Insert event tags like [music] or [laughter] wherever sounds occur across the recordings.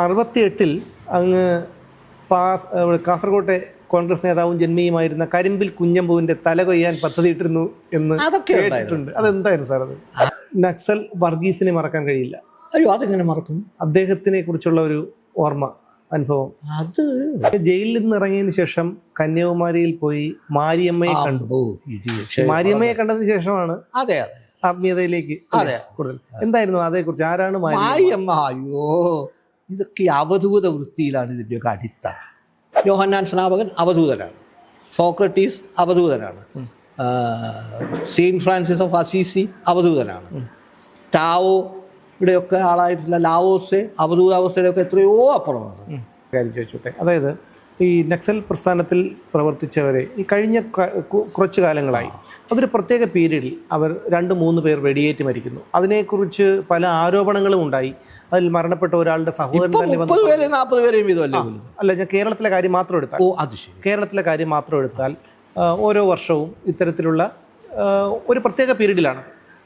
അറുപത്തിയെട്ടിൽ അങ്ങ് പാസ് കാസർകോട്ടെ കോൺഗ്രസ് നേതാവും ജന്മിയുമായിരുന്ന കരിമ്പിൽ കുഞ്ഞമ്പുവിന്റെ തല കൊയ്യാൻ പദ്ധതിയിട്ടിരുന്നു എന്ന് കേട്ടിട്ടുണ്ട്. അതെന്തായിരുന്നു സാർ അത്? നക്സൽ വർഗീസിനെ മറക്കാൻ കഴിയില്ല. അയ്യോ അതെങ്ങനെ മറക്കും? അദ്ദേഹത്തിനെ കുറിച്ചുള്ള ഒരു ഓർമ്മ അനുഭവം. അത് ജയിലിൽ നിന്ന് ഇറങ്ങിയതിന് ശേഷം കന്യാകുമാരിയിൽ പോയി മാരിയമ്മയെ കണ്ടു. മാരിയമ്മയെ കണ്ടതിന് ശേഷമാണ് അതെ അതെ. ആത്മീയതയിലേക്ക് അതെ. കൂടുതൽ. എന്തായിരുന്നു അതേക്കുറിച്ച് ആരാണ് മാരിയമ്മ അയ്യോ. ഇതൊക്കെ അവധൂത വൃത്തിയിലാണ് ഇതിന്റെയൊക്കെ അടിത്തറ. യോഹന്നാൻ സ്നാപകൻ അവധൂതനാണ്. Socrates അവധൂതനാണ്. Saint Saint Francis of Assisi അവധൂതനാണ്. Tao ഇവിടെയൊക്കെ ആളായിട്ടുള്ള ലാവോസെ അവധൂതാവസ്ഥയുടെയൊക്കെ എത്രയോ അപ്പുറമാണ്. കാര്യം ചോദിച്ചോട്ടെ. അതായത് ഈ നക്സൽ പ്രസ്ഥാനത്തിൽ പ്രവർത്തിച്ചവരെ ഈ കഴിഞ്ഞ കുറച്ച് കാലങ്ങളായി. അതൊരു പ്രത്യേക പീരീഡിൽ അവർ രണ്ട് മൂന്ന് പേർ വെടിയേറ്റ് മരിക്കുന്നു. അതിനെക്കുറിച്ച് പല ആരോപണങ്ങളും ഉണ്ടായി. അതിൽ മരണപ്പെട്ട ഒരാളുടെ സഹോദരൻ തന്നെ? അല്ല ഞാൻ കേരളത്തിലെ കാര്യം മാത്രം എടുത്താൽ. ഓ അത് ശരി. കേരളത്തിലെ കാര്യം മാത്രം എടുത്താൽ ഓരോ വർഷവും ഇത്തരത്തിലുള്ള ഒരു പ്രത്യേക പീരീഡിലാണ്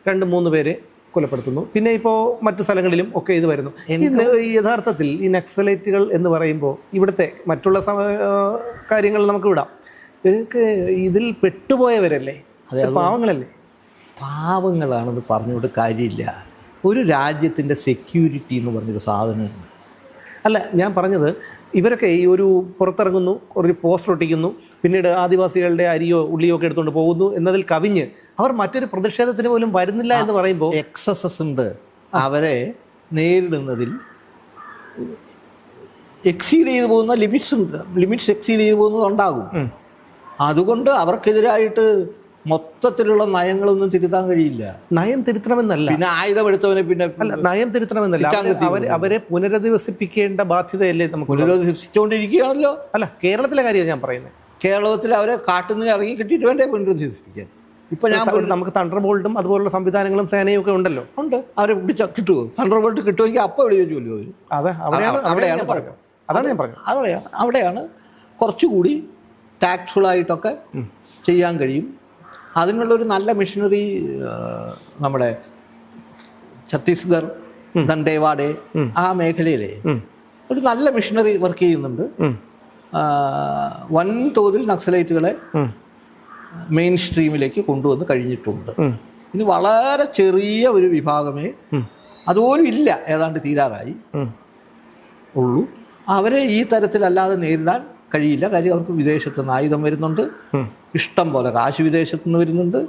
രണ്ട് മൂന്ന് പേരെ കൊലപ്പെടുത്തുന്നു. പിന്നെ ഇപ്പോ മറ്റു സ്ഥലങ്ങളിലും ഒക്കെ ഇത് വരുന്നു. യഥാർത്ഥത്തിൽ ഈ നക്സലൈറ്റുകൾ എന്ന് പറയുമ്പോൾ ഇവിടുത്തെ മറ്റുള്ള കാര്യങ്ങൾ നമുക്ക് വിടാം. ഇതൊക്കെ ഇതിൽ പെട്ടുപോയവരല്ലേ? പാവങ്ങളല്ലേ? പാവങ്ങളാണെന്ന് പറഞ്ഞുകൊണ്ട് കാര്യമില്ല. ഒരു രാജ്യത്തിന്റെ സെക്യൂരിറ്റി എന്ന് പറഞ്ഞൊരു സാധനമുണ്ട്. അല്ല ഞാൻ പറഞ്ഞത് ഇവരൊക്കെ ഈ ഒരു പുറത്തിറങ്ങുന്നു ഒരു പോസ്റ്റർ ഒട്ടിക്കുന്നു പിന്നീട് ആദിവാസികളുടെ അരിയോ ഉള്ളിയോ ഒക്കെ എടുത്തുകൊണ്ട് പോകുന്നു എന്നതിൽ കവിഞ്ഞ് അവർ മറ്റൊരു പ്രതിഷേധത്തിന് പോലും വരുന്നില്ല എന്ന് പറയുമ്പോൾ എക്സസസ് ഉണ്ട്. അവരെ നേരിടുന്നതിൽ എക്സീഡ് ചെയ്തു പോകുന്ന ലിമിറ്റ്സ് ഉണ്ട്. ലിമിറ്റ്സ് എക്സീഡ് ചെയ്തു പോകുന്നത് ഉണ്ടാകും. അതുകൊണ്ട് അവർക്കെതിരായിട്ട് മൊത്തത്തിലുള്ള നയങ്ങളൊന്നും തിരുത്താൻ കഴിയില്ല. നയം തിരുത്തണമെന്നല്ല. പിന്നെ ആയുധമെടുത്തവനെ പിന്നെ അല്ല നയം തിരുത്തണമെന്നല്ല. അവരെ- അവരെ പുനരധിവസിപ്പിക്കേണ്ട ബാധ്യതയല്ലേ നമുക്ക് പുനരധിവസിച്ചുകൊണ്ടിരിക്കുകയാണല്ലോ. അല്ല കേരളത്തിലെ കാര്യമാണ് ഞാൻ പറയുന്നത്. കേരളത്തിൽ അവരെ കാട്ടുന്ന ഇറങ്ങി കിട്ടിയിട്ട് വേണ്ടേ പുനരധിവസിപ്പിക്കാൻ? ഇപ്പൊ ഞാൻ നമുക്ക് തണ്ടർ ബോൾട്ടും അതുപോലുള്ള സംവിധാനങ്ങളും സേനയും ഒക്കെ ഉണ്ടല്ലോ. ഉണ്ട്. അവരെ പിടിച്ച കിട്ടുമോ തണ്ടർ ബോൾട്ട് കിട്ടുമെങ്കിൽ അപ്പൊ എവിടെ ചോദിച്ചു അതെ അവിടെയാണ് അതാണ് ഞാൻ പറഞ്ഞത്. അവിടെയാണ് അവിടെയാണ് കുറച്ചുകൂടി ടാക്ട്ഫുള്ളായിട്ടൊക്കെ ചെയ്യാൻ കഴിയും. അതിനുള്ളൊരു നല്ല മിഷനറി നമ്മുടെ ഛത്തീസ്ഗഡ് ദണ്ഡേവാഡെ ആ മേഖലയിലെ ഒരു നല്ല മിഷനറി വർക്ക് ചെയ്യുന്നുണ്ട്. വൻതോതിൽ നക്സലൈറ്റുകളെ മെയിൻ സ്ട്രീമിലേക്ക് കൊണ്ടുവന്ന് കഴിഞ്ഞിട്ടുണ്ട്. ഇനി വളരെ ചെറിയ ഒരു വിഭാഗമേ അതുപോലും ഇല്ല ഏതാണ്ട് തീരാറായി ഉള്ളൂ. അവരെ ഈ തരത്തിലല്ലാതെ നേരിടാൻ കഴിയില്ല. കാര്യം അവർക്ക് വിദേശത്ത് നിന്ന് ആയുധം വരുന്നുണ്ട്. ഇഷ്ടം പോലെ കാശ് വിദേശത്ത് നിന്ന് വരുന്നുണ്ട്.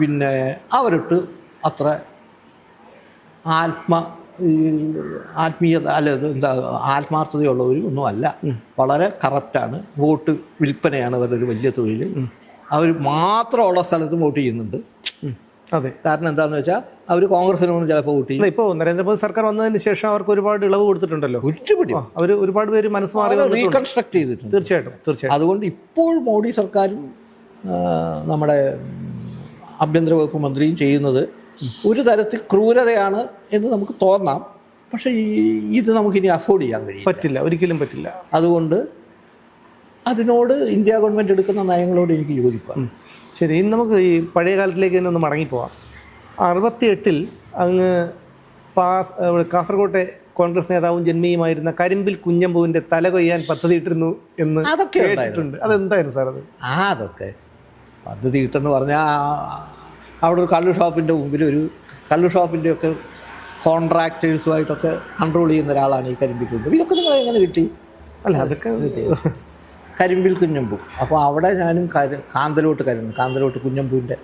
പിന്നെ അവരിട്ട് അത്ര ആത്മ ഈ ആത്മീയത അല്ല എന്താ ആത്മാർത്ഥതയുള്ളവരും ഒന്നും അല്ല. വളരെ കറപ്റ്റാണ് വോട്ട് വിൽപ്പനയാണ് അവരുടെ ഒരു വലിയ തൊഴിൽ അവർ മാത്രമുള്ള സ്ഥലത്ത് വോട്ട് ചെയ്യുന്നുണ്ട്. അതെ. കാരണം എന്താണെന്ന് വെച്ചാൽ അവർ കോൺഗ്രസിനൊന്നും ചിലപ്പോൾ കൂട്ടി ഇപ്പോൾ നരേന്ദ്രമോദി സർക്കാർ വന്നതിന് ശേഷം അവർക്ക് ഒരുപാട് ഇളവ് കൊടുത്തിട്ടുണ്ടല്ലോ. ഒരുപാട് അവർ ഒരുപാട് പേര് മനസ്സ് മാറി. റീകൺസ്ട്രക്ട് ചെയ്തിട്ടുണ്ട്. തീർച്ചയായിട്ടും തീർച്ചയായും അതുകൊണ്ട് ഇപ്പോൾ മോഡി സർക്കാരും നമ്മുടെ ആഭ്യന്തര വകുപ്പ് മന്ത്രിയും ചെയ്യുന്നത് ഒരു തരത്തിൽ ക്രൂരതയാണ് എന്ന് നമുക്ക് തോന്നാം. പക്ഷേ ഈ ഇത് നമുക്കിനി അഫോർഡ് ചെയ്യാൻ കഴിയും പറ്റില്ല ഒരിക്കലും പറ്റില്ല. അതുകൊണ്ട് അതിനോട് ഇന്ത്യ ഗവൺമെന്റ് എടുക്കുന്ന നയങ്ങളോട് എനിക്ക് യോജിപ്പാണ്. ശരി ഇനി നമുക്ക് ഈ പഴയ കാലത്തിലേക്ക് തന്നെ ഒന്ന് മടങ്ങിപ്പോവാം. അറുപത്തിയെട്ടിൽ അങ്ങ് പാസ് കാസർകോട്ടെ കോൺഗ്രസ് നേതാവും ജന്മിയുമായിരുന്ന കരിമ്പിൽ കുഞ്ഞമ്പുവിന്റെ തല കൊയ്യാൻ പദ്ധതി ഇട്ടിരുന്നു എന്ന് അതൊക്കെ കേട്ടിട്ടുണ്ട്. അതെന്തായിരുന്നു സാർ അത്? ആ അതൊക്കെ. പദ്ധതി ഇട്ടെന്ന് പറഞ്ഞാൽ അവിടെ ഒരു കള്ളു ഷോപ്പിന്റെ മുമ്പിൽ ഒരു കള്ളു ഷോപ്പിന്റെ ഒക്കെ കോൺട്രാക്ടേഴ്സുമായിട്ടൊക്കെ കൺട്രോൾ ചെയ്യുന്ന ഒരാളാണ് ഈ കരിമ്പിൽ കരിമ്പിക്കുണ്ട് ഇതൊക്കെ നിങ്ങൾ എങ്ങനെ കിട്ടി? അല്ല അതൊക്കെ കരിമ്പിൽ കുഞ്ഞമ്പു. അപ്പോൾ അവിടെ ഞാനും കരു കാന്തലോട്ട് കരുന്നു കാന്തലോട്ട് കുഞ്ഞമ്പുവിന്റെ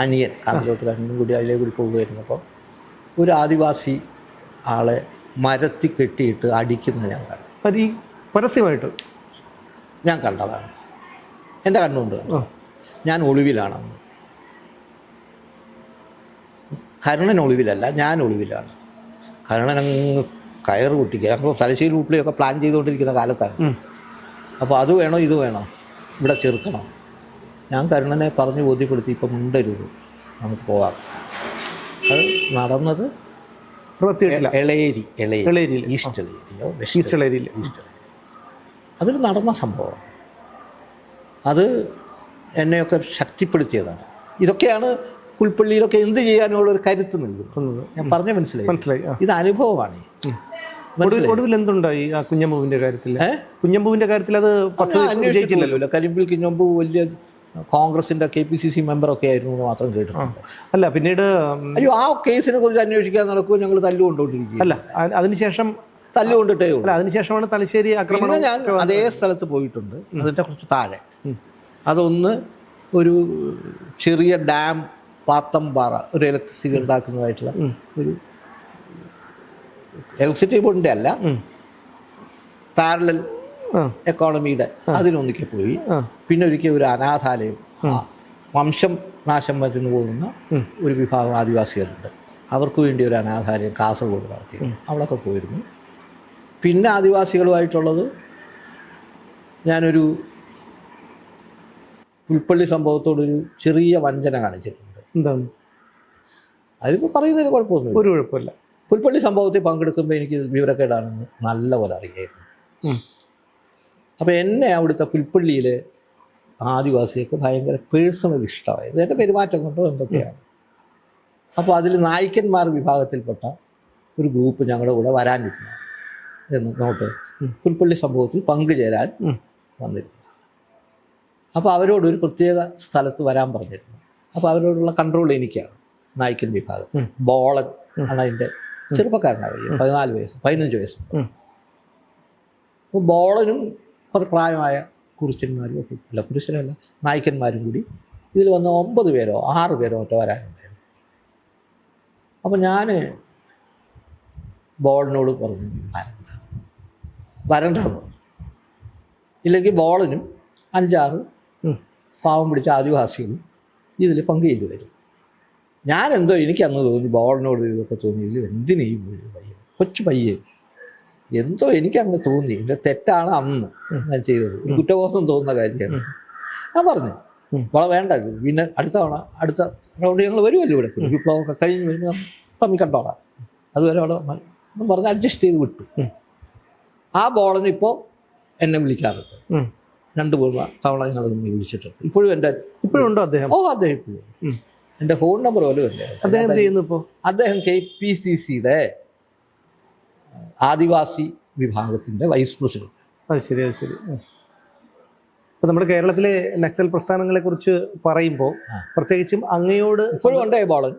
അനിയൻ കാന്തലോട്ട് കരുന്നും കൂടി അതിലേ കൂടി പോവുകയായിരുന്നു. അപ്പോൾ ഒരു ആദിവാസി ആളെ മരത്തി കെട്ടിയിട്ട് അടിക്കുന്ന ഞാൻ കണ്ടു. അത് ഈ പരസ്യമായിട്ട്? ഞാൻ കണ്ടതാണ്. എന്റെ കണ്ണുകൊണ്ട് ഞാൻ ഒളിവിലാണെന്ന്. കരുണൻ ഒളിവിലല്ല ഞാൻ ഒളിവിലാണ്. കരുണൻ അങ്ങ് കയറ് പൊട്ടിക്കുക. അപ്പോൾ തലശ്ശേരി ഉപ്പിളിയൊക്കെ പ്ലാൻ ചെയ്തുകൊണ്ടിരിക്കുന്ന കാലത്താണ്. അപ്പോൾ അത് വേണോ ഇത് വേണോ? ഇവിടെ ചെറുക്കണോ. ഞാൻ കരുണനെ പറഞ്ഞ് ബോധ്യപ്പെടുത്തി ഇപ്പം മുണ്ടരുത്. നമുക്ക് പോകാം അത് നടന്നത് എളേരി എളേരിയിൽ. ഈസ്റ്റ് വെസ്റ്റ് ഈസ്റ്റ് അതൊരു നടന്ന സംഭവം. അത് എന്നെയൊക്കെ ശക്തിപ്പെടുത്തിയതാണ്. ഇതൊക്കെയാണ് പുൽപ്പള്ളിയിലൊക്കെ എന്ത് ചെയ്യാനുള്ള ഒരു കരുത്ത് നൽകുന്നത്. ഞാൻ പറഞ്ഞ മനസ്സിലായി. മനസ്സിലായി ഇത് അനുഭവമാണ്. ഒടുവിൽ എന്തുണ്ടായി ആ കുഞ്ഞമ്പൂവിന്റെ കാര്യത്തിൽ? കുഞ്ഞമ്പൂവിന്റെ കാര്യത്തിൽ അത് അന്വേഷിച്ചില്ലല്ലോ. കരിമ്പിൽ കുഞ്ഞമ്പു വലിയ കോൺഗ്രസിന്റെ കെ പി സി സി മെമ്പറൊക്കെ ആയിരുന്നു എന്ന് മാത്രം കേട്ടിട്ടുണ്ട്. അല്ല പിന്നീട് അയ്യോ ആ കേസിനെ കുറിച്ച് അന്വേഷിക്കാൻ നടക്കുമ്പോൾ ഞങ്ങൾ തല്ലുകൊണ്ടോണ്ടിരിക്കുക അല്ല അതിനുശേഷം തല്ലുകൊണ്ടിട്ടേ ഉള്ളൂ. അല്ല അതിനുശേഷമാണ് തലശ്ശേരി ആക്രമണം ഞാൻ അതേ സ്ഥലത്ത് പോയിട്ടുണ്ട്. അതിന്റെ കുറച്ച് താഴെ. അതൊന്ന് ഒരു ചെറിയ ഡാം പാത്തമ്പാറ ഒരു ഇലക്ട്രിസിറ്റി ഉണ്ടാക്കുന്നതായിട്ടുള്ള ഒരു ഇലക്ട്രിസിറ്റി ബോർഡിന്റെ അല്ല. പാരലൽ എക്കോണമിയുടെ അതിനൊന്നിക്കെ പോയി. പിന്നെ ഒരിക്കൽ ഒരു അനാഥാലയം വംശം നാശം വരുന്നു പോകുന്ന ഒരു വിഭാഗം ആദിവാസികളുണ്ട്. അവർക്ക് വേണ്ടി ഒരു അനാഥാലയം കാസർഗോഡ് നടത്തി. അവിടെയൊക്കെ പോയിരുന്നു. പിന്നെ ആദിവാസികളുമായിട്ടുള്ളത് ഞാനൊരു പുൽപ്പള്ളി സംഭവത്തോടൊരു ചെറിയ വഞ്ചന കാണിച്ചിട്ടുണ്ട്. എന്താണ്? അതിപ്പോൾ പറയുന്നതിന് കുഴപ്പമൊന്നുമില്ല. ഒരു കുഴപ്പമില്ല. പുൽപ്പള്ളി സംഭവത്തിൽ പങ്കെടുക്കുമ്പോൾ എനിക്ക് വിവരക്കേടാണെന്ന് നല്ലപോലെ അറിയായിരുന്നു. അപ്പോൾ എന്നെ അവിടുത്തെ പുൽപ്പള്ളിയിലെ ആദിവാസിയൊക്കെ ഭയങ്കര പേഴ്സണൽ ഇഷ്ടമായിരുന്നു എന്റെ പെരുമാറ്റം കൊണ്ടോ എന്തൊക്കെയാണ്. അപ്പോൾ അതിൽ നായ്ക്കന്മാർ വിഭാഗത്തിൽപ്പെട്ട ഒരു ഗ്രൂപ്പ് ഞങ്ങളുടെ കൂടെ വരാനിരുന്നു. എന്ന് നോട്ട് പുൽപ്പള്ളി സംഭവത്തിൽ പങ്കുചേരാൻ വന്നിരുന്നു. അപ്പോൾ അവരോട് ഒരു പ്രത്യേക സ്ഥലത്ത് വരാൻ പറഞ്ഞിരുന്നു. അപ്പോൾ അവരോടുള്ള കൺട്രോൾ എനിക്കാണ്. നായ്ക്കൻ വിഭാഗം. ബോളൻ ആണ് അതിന്റെ ചെറുപ്പക്കാരനാണ് പതിനാല് വയസ്സ് പതിനഞ്ച് വയസ്സ്. അപ്പോൾ ബോളനും കുറേ പ്രായമായ കുറിച്ചന്മാരും ഒക്കെ അല്ല കുറിച്ചനല്ല നായ്ക്കന്മാരും കൂടി ഇതിൽ വന്ന ഒമ്പത് പേരോ ആറ് പേരോ ഒറ്റ വരാനുണ്ടായിരുന്നു. അപ്പോൾ ഞാൻ ബോളിനോട് പറഞ്ഞു വരണ്ട വരണ്ടെന്ന് പറഞ്ഞു. ഇല്ലെങ്കിൽ ബോളിനും അഞ്ചാറ് പാവം പിടിച്ച ആദിവാസികളും ഇതിൽ പങ്കുചേരു വരും ഞാൻ എന്തോ എനിക്ക് അന്ന് തോന്നി ബോളിനോട് ഇതൊക്കെ തോന്നി. എന്തിനേ പയ്യൻ? കൊച്ചു പയ്യൻ. എന്തോ എനിക്ക് അങ്ങ് തോന്നി. എന്റെ തെറ്റാണ് അന്ന് ഞാൻ ചെയ്തത്. ഒരു കുറ്റബോധം തോന്നുന്ന കാര്യമാണ്. ഞാൻ പറഞ്ഞു വളം വളരെ വേണ്ട. പിന്നെ അടുത്ത തവണ അടുത്ത റൗണ്ട് ഞങ്ങൾ വരുമല്ലോ ഇവിടെ. വിപ്ലവമൊക്കെ കഴിഞ്ഞ് വരുമ്പോൾ തമ്മിൽ കണ്ടോളാം. അതുവരെ അവിടെ എന്നും പറഞ്ഞ് അഡ്ജസ്റ്റ് ചെയ്ത് വിട്ടു. ആ ബോളിന് ഇപ്പോൾ എന്നെ വിളിക്കാറുണ്ട്. രണ്ട് മൂന്ന് തവണ ഞങ്ങൾ വിളിച്ചിട്ടുണ്ട്. ഇപ്പോഴും എന്റെ ഇപ്പോഴും ഉണ്ടോ അദ്ദേഹം? ഓ അദ്ദേഹം ഇപ്പോഴും. എന്റെ ഫോൺ നമ്പർ പോലും അദ്ദേഹം ചെയ്യുന്നു ഇപ്പോ? അദ്ദേഹം കെ പി സി സിയുടെ ആദിവാസി വിഭാഗത്തിന്റെ വൈസ് പ്രസിഡന്റ് അത് ശരി അത് ശരി. ഇപ്പൊ നമ്മുടെ കേരളത്തിലെ നക്സൽ പ്രസ്ഥാനങ്ങളെ കുറിച്ച് പറയുമ്പോൾ. പ്രത്യേകിച്ചും അങ്ങയോട് ഇപ്പോഴും ഉണ്ടേ ബോളൻ?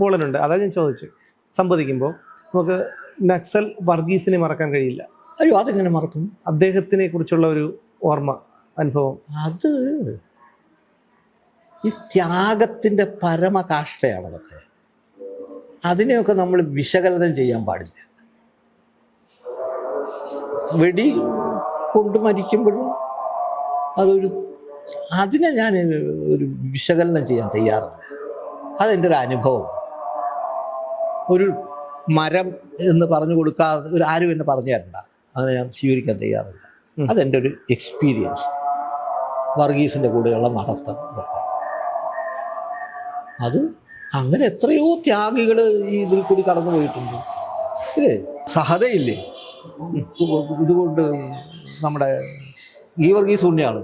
ബോളനുണ്ട്. അതാ ഞാൻ ചോദിച്ചത് സംവദിക്കുമ്പോൾ നമുക്ക് നക്സൽ വർഗീസിനെ മറക്കാൻ കഴിയില്ല. അയ്യോ അതെങ്ങനെ മറക്കും? അദ്ദേഹത്തിനെ കുറിച്ചുള്ള ഒരു ഓർമ്മ അനുഭവം. അത് ഈ ത്യാഗത്തിന്റെ പരമകാഷ്ഠയാണ് അതൊക്കെ അതിനെയൊക്കെ നമ്മൾ വിശകലനം ചെയ്യാൻ പാടില്ല. വെടി കൊണ്ട് മരിക്കുമ്പോഴും അതൊരു അതിനെ ഞാൻ ഒരു വിശകലനം ചെയ്യാൻ തയ്യാറല്ല. അതെന്റെ ഒരു അനുഭവം. ഒരു മരം എന്ന് പറഞ്ഞു കൊടുക്കാതെ ഒരു ആരും എന്നെ പറഞ്ഞു തരണ്ട അങ്ങനെ ഞാൻ സ്വീകരിക്കാൻ തയ്യാറില്ല. അതെന്റെ ഒരു എക്സ്പീരിയൻസ്. വർഗീസിന്റെ കൂടെയുള്ള നടത്തം. അത് അങ്ങനെ എത്രയോ ത്യാഗികൾ ഈ ഇതിൽ കൂടി കടന്നു പോയിട്ടുണ്ട്. ഇല്ലേ? സഹതയില്ലേ? ഇതുകൊണ്ട് നമ്മുടെ ഗീവർഗീസ് പുണ്യാൾ.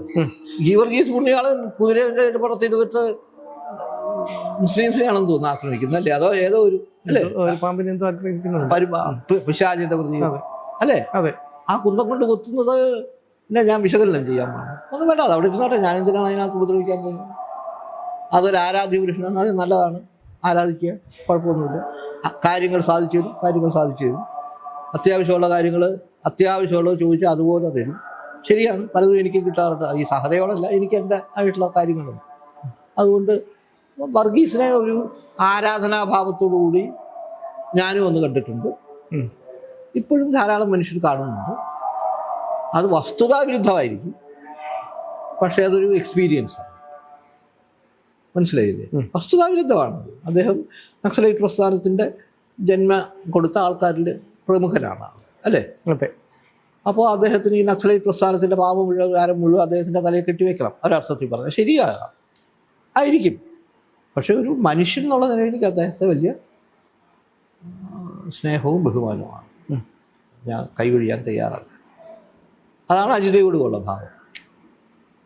ഗീവർഗീസ് പുണ്യാൾ കുതിരയുടെ പുറത്തിരുന്നിട്ട് മുസ്ലിംസിനെയാണെന്ന് തോന്നുന്നു ആക്രമിക്കുന്നത് അല്ലേ? അതോ ഏതോ ഒരു അല്ലേ? പാമ്പിനെ പിശാചിന്റെ പ്രതി. അല്ലേ? ആ കുന്തം കൊണ്ട് കുത്തുന്നത് ഞാൻ വിശകലനം ചെയ്യാൻ പോകുന്നു ഒന്നും വേണ്ട അത് അവിടെ ഇരുന്നോട്ടെ. ഞാൻ എന്തിനാണ് അതിനകത്ത് ഉപദ്രവിക്കാൻ പോകുന്നത്? അതൊരു ആരാധ്യ പുരുഷനാണ്. അത് നല്ലതാണ്. ആരാധിക്കുക. കുഴപ്പമൊന്നുമില്ല. കാര്യങ്ങൾ സാധിച്ചു തരും. കാര്യങ്ങൾ സാധിച്ചു തരും. അത്യാവശ്യമുള്ള കാര്യങ്ങൾ അത്യാവശ്യമുള്ളത് ചോദിച്ചാൽ അതുപോലെ തരും. ശരിയാണ്. പലതും എനിക്ക് കിട്ടാറുണ്ട്. ഈ സഹതയോടല്ല എനിക്ക് എന്റെ ആയിട്ടുള്ള കാര്യങ്ങളുണ്ട്. അതുകൊണ്ട് വർഗീസിനെ ഒരു ആരാധനാഭാവത്തോടു കൂടി ഞാനും ഒന്ന് കണ്ടിട്ടുണ്ട്. ഇപ്പോഴും ധാരാളം മനുഷ്യർ കാണുന്നുണ്ട്. അത് വസ്തുതാവിരുദ്ധമായിരിക്കും. പക്ഷേ അതൊരു എക്സ്പീരിയൻസ് ആണ്. മനസ്സിലായില്ലേ. വസ്തുതാവിരുദ്ധമാണ്. അദ്ദേഹം നക്സലൈറ്റ് പ്രസ്ഥാനത്തിന്റെ ജന്മ കൊടുത്ത ആൾക്കാരിൽ പ്രമുഖനാണ്. അല്ലേ? അതെ. അപ്പോൾ അദ്ദേഹത്തിന് ഈ നക്സലൈറ്റ് പ്രസ്ഥാനത്തിന്റെ പാപം മുഴുവൻ കാരം മുഴുവൻ അദ്ദേഹത്തിന്റെ തലയിൽ കെട്ടിവെക്കണം. ഒരർത്ഥത്തിൽ പറഞ്ഞാൽ ശരിയാകാം. ആയിരിക്കും. പക്ഷെ ഒരു മനുഷ്യൻ എന്നുള്ള നിലയിൽ എനിക്ക് അദ്ദേഹത്തെ വലിയ സ്നേഹവും ബഹുമാനവുമാണ്. ഞാൻ കൈവഴിയാൻ തയ്യാറാണ് അതാണ് അജിതയോടുള്ള ഭാവം.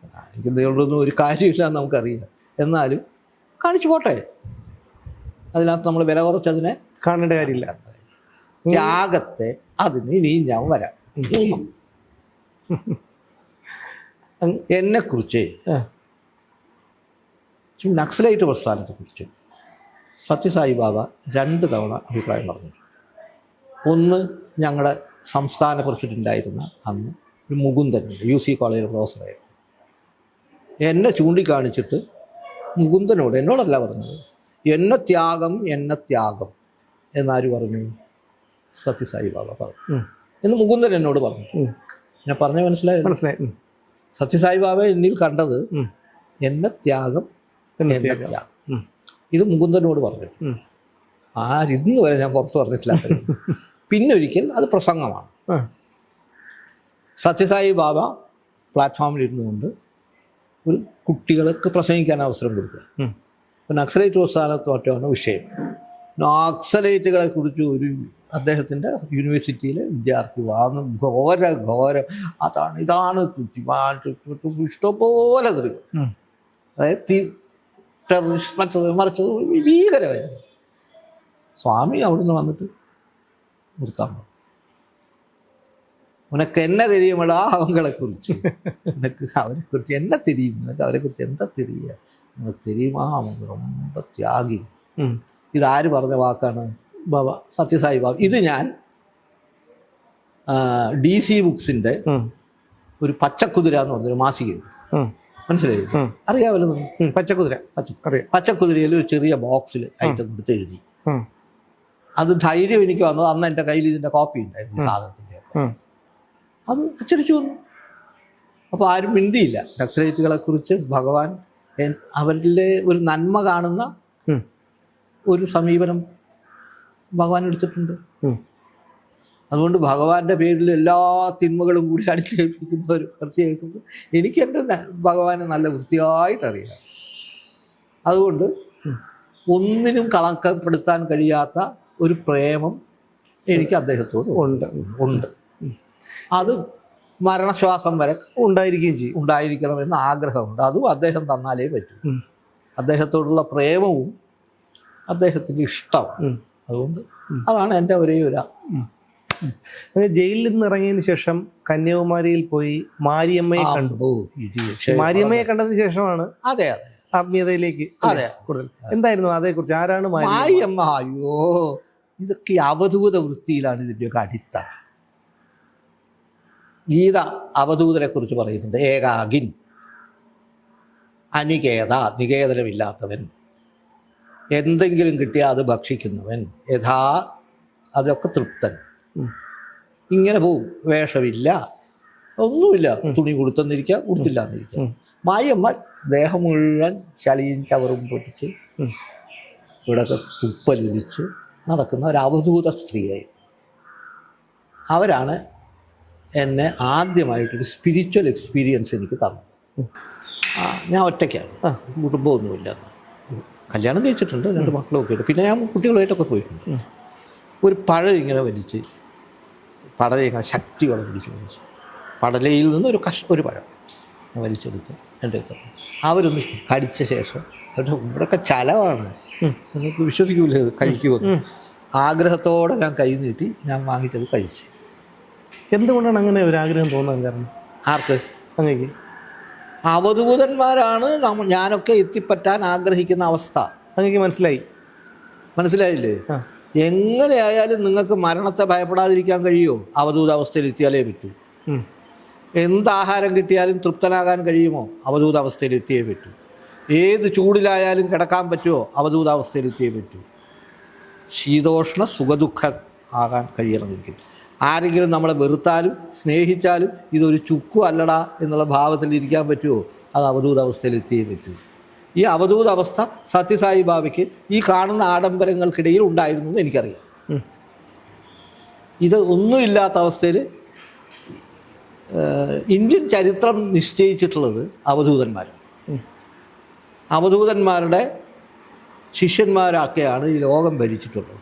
എനിക്ക് എന്തുകൊണ്ടൊന്നും ഒരു കാര്യമില്ല നമുക്കറിയാം. എന്നാലും കാണിച്ചു പോട്ടെ. അതിനകത്ത് നമ്മൾ വില കുറച്ചതിനെ കാണേണ്ട കാര്യമില്ല. ത്യാഗത്തെ അതിന് ഇനിയും ഞാൻ വരാം. [laughs] എന്നെക്കുറിച്ച് നക്സലൈറ്റ് നക്സലൈറ്റ് പ്രസ്ഥാനത്തെക്കുറിച്ച് സത്യസായി ബാബ രണ്ട് തവണ അഭിപ്രായം പറഞ്ഞു. ഒന്ന് ഞങ്ങളുടെ സംസ്ഥാന പ്രസിഡന്റായിരുന്ന അന്ന് ഒരു മുകുന്ദൻ യു സി കോളേജിലെ പ്രൊഫസറായിരുന്നു. എന്നെ ചൂണ്ടിക്കാണിച്ചിട്ട് മുകുന്ദനോട് എന്നോടല്ല പറഞ്ഞത്. എന്നെ ത്യാഗം എന്നെ ത്യാഗം എന്നാര് പറഞ്ഞു? സത്യസായി ബാബ പറഞ്ഞു എന്ന് മുകുന്ദൻ എന്നോട് പറഞ്ഞു. ഞാൻ പറഞ്ഞ മനസ്സിലായോ? മനസ്സിലായി. സത്യസായി ബാബ എന്നിൽ കണ്ടത് എന്ന ത്യാഗം എന്ന് ത്യാഗം. ഇത് മുകുന്ദനോട് പറഞ്ഞു. ആരിന്ന് വരെ ഞാൻ പുറത്ത് പറഞ്ഞിട്ടില്ല. പിന്നെ ഒരിക്കൽ അത് പ്രസംഗമാണ്. സത്യസായി ബാബ പ്ലാറ്റ്ഫോമിൽ ഇരുന്നുകൊണ്ട് ഒരു കുട്ടികൾക്ക് പ്രസംഗിക്കാൻ അവസരം കൊടുക്കുക. അപ്പം നക്സലൈറ്റ് പ്രസ്ഥാനത്തോട്ടാണ് വിഷയം. നക്സലൈറ്റുകളെ കുറിച്ച് ഒരു അദ്ദേഹത്തിന്റെ യൂണിവേഴ്സിറ്റിയിലെ വിദ്യാർത്ഥി വാന്ന് ഘോര ഘോരം അതാണ് ഇതാണ് ഇഷ്ടംപോലെ ഉം. അതായത് തീ ടെററിസ്റ്റ് മറ്റത് മറിച്ചത് ഭീകരമായിരുന്നു. സ്വാമി അവിടുന്ന് വന്നിട്ട് നിർത്താൻ പറഞ്ഞു ഉനക്ക് എന്നെ തെരിയുമടാ അവങ്ങളെ കുറിച്ച് ഉനക്ക് അവരെ കുറിച്ച് എന്നെ തെരിയും നിനക്ക് അവരെ കുറിച്ച് എന്താ തെരിയുക നിനക്ക് തെരിയുമാ അവൻ ரொம்ப ത്യാഗി ഉം. ഇതാര് പറഞ്ഞ വാക്കാണ് ബാബ സത്യസായി ബാബു ഇത് ഞാൻ ഡി സി ബുക്സിൻ്റെ ഉം, ഒരു പച്ചക്കുതിര എന്ന് പറഞ്ഞൊരു മാസികയുണ്ട് ഉം, മനസ്സിലായി ഉം. അറിയാമല്ലോ നിങ്ങൾക്ക് ഉം, പച്ചക്കുതിര പച്ച അറിയാം പച്ചക്കുതിരയിൽ ഒരു ചെറിയ ബോക്സിൽ ഐറ്റം കൊടുത്ത് എഴുതി ഉം, അത് ധൈര്യം എനിക്ക് വന്നത് അന്ന് എൻ്റെ കയ്യിൽ ഇതിൻ്റെ കോപ്പി ഉണ്ടായിരുന്നു ഈ സാധനത്തിൻ്റെ ഉം, അത് അച്ചടിച്ചു വന്നു. അപ്പോൾ ആരും മിണ്ടിയില്ല. നക്സലൈറ്റുകളെ കുറിച്ച് ഭഗവാൻ അവരിലെ ഒരു നന്മ കാണുന്ന ഒരു സമീപനം ഭഗവാൻ എടുത്തിട്ടുണ്ട്. അതുകൊണ്ട് ഭഗവാന്റെ പേരിൽ എല്ലാ തിന്മകളും കൂടി അടിച്ചേൽപ്പിക്കുന്ന ഒരു കുറച്ച് കേൾക്കുമ്പോൾ എനിക്ക് എന്റെ ഭഗവാനെ നല്ല വൃത്തിയായിട്ട് അറിയാം അതുകൊണ്ട്. ഒന്നിനും കളങ്കപ്പെടുത്താൻ കഴിയാത്ത ഒരു പ്രേമം എനിക്ക് അദ്ദേഹത്തോട് ഉണ്ട്. ഉണ്ട്. അത് മരണശ്വാസം വരെ ഉണ്ടായിരിക്കുകയും ചെയ്യും. ഉണ്ടായിരിക്കണമെന്ന് ആഗ്രഹമുണ്ട്. അതും അദ്ദേഹം തന്നാലേ പറ്റൂ. അദ്ദേഹത്തോടുള്ള പ്രേമവും അദ്ദേഹത്തിന്റെ ഇഷ്ടവും. അതുകൊണ്ട് അതാണ് എന്റെ ഒരേ ഒരു ജയിലിൽ നിന്ന് ഇറങ്ങിയതിന് ശേഷം കന്യാകുമാരിയിൽ പോയി മാരിയമ്മയെ കണ്ടു. മാരിയമ്മയെ കണ്ടതിന് ശേഷമാണ് അതെ അതെ. ആത്മീയതയിലേക്ക് അതെ. കൂടുതൽ എന്തായിരുന്നു അതേക്കുറിച്ച്? ആരാണ് മാരിയമ്മ? അയ്യോ. ഇതൊക്കെ അവധൂത വൃത്തിയിലാണ് ഇതിന്റെയൊക്കെ അടിത്തറ. ഗീത അവധൂതരെ കുറിച്ച് പറയുന്നുണ്ട്. ഏകാഗിൻ. അനികേത നികേതനമില്ലാത്തവൻ. എന്തെങ്കിലും കിട്ടിയാൽ അത് ഭക്ഷിക്കുന്നവൻ. യഥാ അതൊക്കെ തൃപ്തൻ. ഇങ്ങനെ പോവും. വേഷമില്ല. ഒന്നുമില്ല. തുണി കൊടുത്തെന്നിരിക്കുക കൊടുത്തില്ല എന്നിരിക്കുക. മായമ്മ ദേഹം മുഴുവൻ ചളിയും ചവറും പൊട്ടിച്ച് ഇവിടെ തുപ്പലൊലിച്ച് നടക്കുന്ന ഒരു അവധൂത സ്ത്രീയായി. അവരാണ് എന്നെ ആദ്യമായിട്ടൊരു സ്പിരിച്വൽ എക്സ്പീരിയൻസ് എനിക്ക് തന്നു. ആ, ഞാൻ ഒറ്റയ്ക്കാണ്. കുടുംബമൊന്നുമില്ല. കല്യാണം കഴിച്ചിട്ടുണ്ട് രണ്ട് മക്കളൊക്കെ ഉണ്ട്. പിന്നെ ഞാൻ കുട്ടികളുമായിട്ടൊക്കെ പോയിട്ടുണ്ട്. ഒരു പഴം ഇങ്ങനെ വലിച്ച് പടല ഇങ്ങനെ ശക്തിയോടെ പിടിച്ച് വലിച്ചു. പടലയിൽ നിന്ന് ഒരു കഷ ഒരു പഴം ഞാൻ വലിച്ചെടുത്ത് എന്റെ അടുത്ത് അവരൊന്ന് കടിച്ച ശേഷം അവരുടെ ഇവിടെയൊക്കെ ചലവാണ്. നിങ്ങൾക്ക് വിശ്വസിക്കൂല കഴിക്കുമെന്ന്. ആഗ്രഹത്തോടെ ഞാൻ കൈ നീട്ടി ഞാൻ വാങ്ങിച്ചത് കഴിച്ചു. എന്തുകൊണ്ടാണ് അങ്ങനെ ഒരു ആഗ്രഹം തോന്നാൻ കാരണം? ആർക്ക്? അങ്ങേക്ക്? അവധൂതന്മാരാണ് ഞാനൊക്കെ എത്തിപ്പറ്റാൻ ആഗ്രഹിക്കുന്ന അവസ്ഥ. അങ്ങേക്ക് മനസ്സിലായി? മനസ്സിലായില്ലേ? എങ്ങനെയായാലും നിങ്ങൾക്ക് മരണത്തെ ഭയപ്പെടാതിരിക്കാൻ കഴിയുമോ അവധൂത അവസ്ഥയിൽ എത്തിയാലേ പറ്റൂ. എന്താഹാരം എന്ത് ആഹാരം കിട്ടിയാലും തൃപ്തനാകാൻ കഴിയുമോ? അവധൂത അവസ്ഥയിൽ എത്തിയേ പറ്റൂ. ഏത് ചൂടിലായാലും കിടക്കാൻ പറ്റുമോ? അവധൂതാവസ്ഥയിൽ എത്തിയേ പറ്റൂ. ശീതോഷ്ണ സുഖദുഃഖം ആകാൻ കഴിയണമെങ്കിൽ. ആരെങ്കിലും നമ്മളെ വെറുത്താലും സ്നേഹിച്ചാലും ഇതൊരു ചുക്കു അല്ലടാ എന്നുള്ള ഭാവത്തിൽ ഇരിക്കാൻ പറ്റുമോ അത് അവധൂത അവസ്ഥയിൽ എത്തിയേ പറ്റൂ ഈ അവധൂത അവസ്ഥ സത്യസായി ബാബയ്ക്ക് ഈ കാണുന്ന ആഡംബരങ്ങൾക്കിടയിൽ ഉണ്ടായിരുന്നു എന്ന് എനിക്കറിയാം. ഇത് ഒന്നുമില്ലാത്ത അവസ്ഥയിൽ ഇന്ത്യൻ ചരിത്രം നിശ്ചയിച്ചിട്ടുള്ളത് അവധൂതന്മാരാണ്. അവധൂതന്മാരുടെ ശിഷ്യന്മാരൊക്കെയാണ് ഈ ലോകം ഭരിച്ചിട്ടുള്ളത്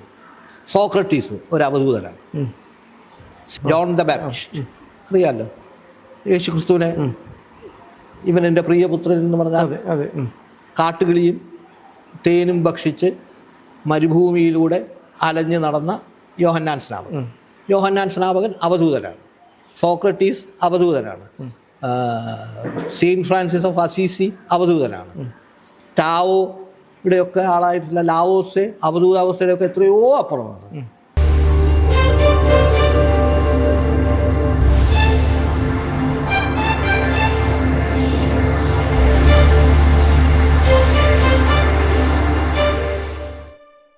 സോക്രട്ടീസ് ഒരു അവധൂതനാണ്. ജോൺ ദ ബാപ്റ്റിസ്റ്റ് അറിയാമല്ലോ യേശു ക്രിസ്തുവിനെ ഇവൻ എന്റെ പ്രിയപുത്രൻ എന്ന് പറഞ്ഞാൽ കാട്ടുകിളിയും തേനും ഭക്ഷിച്ച് മരുഭൂമിയിലൂടെ അലഞ്ഞ് നടന്ന യോഹന്നാൻ സ്നാപകൻ. യോഹന്നാൻ സ്നാപകൻ അവധൂതനാണ്. സോക്രട്ടീസ് അവധൂതനാണ്. സെയിന്റ് ഫ്രാൻസിസ് ഓഫ് അസീസി അവധൂതനാണ്. ടാവോ ഇവിടെയൊക്കെ ആളായിട്ടുള്ള ലാവോസ് അവധൂതാവസ്ഥയുടെയൊക്കെ എത്രയോ അപ്പുറമാണ്.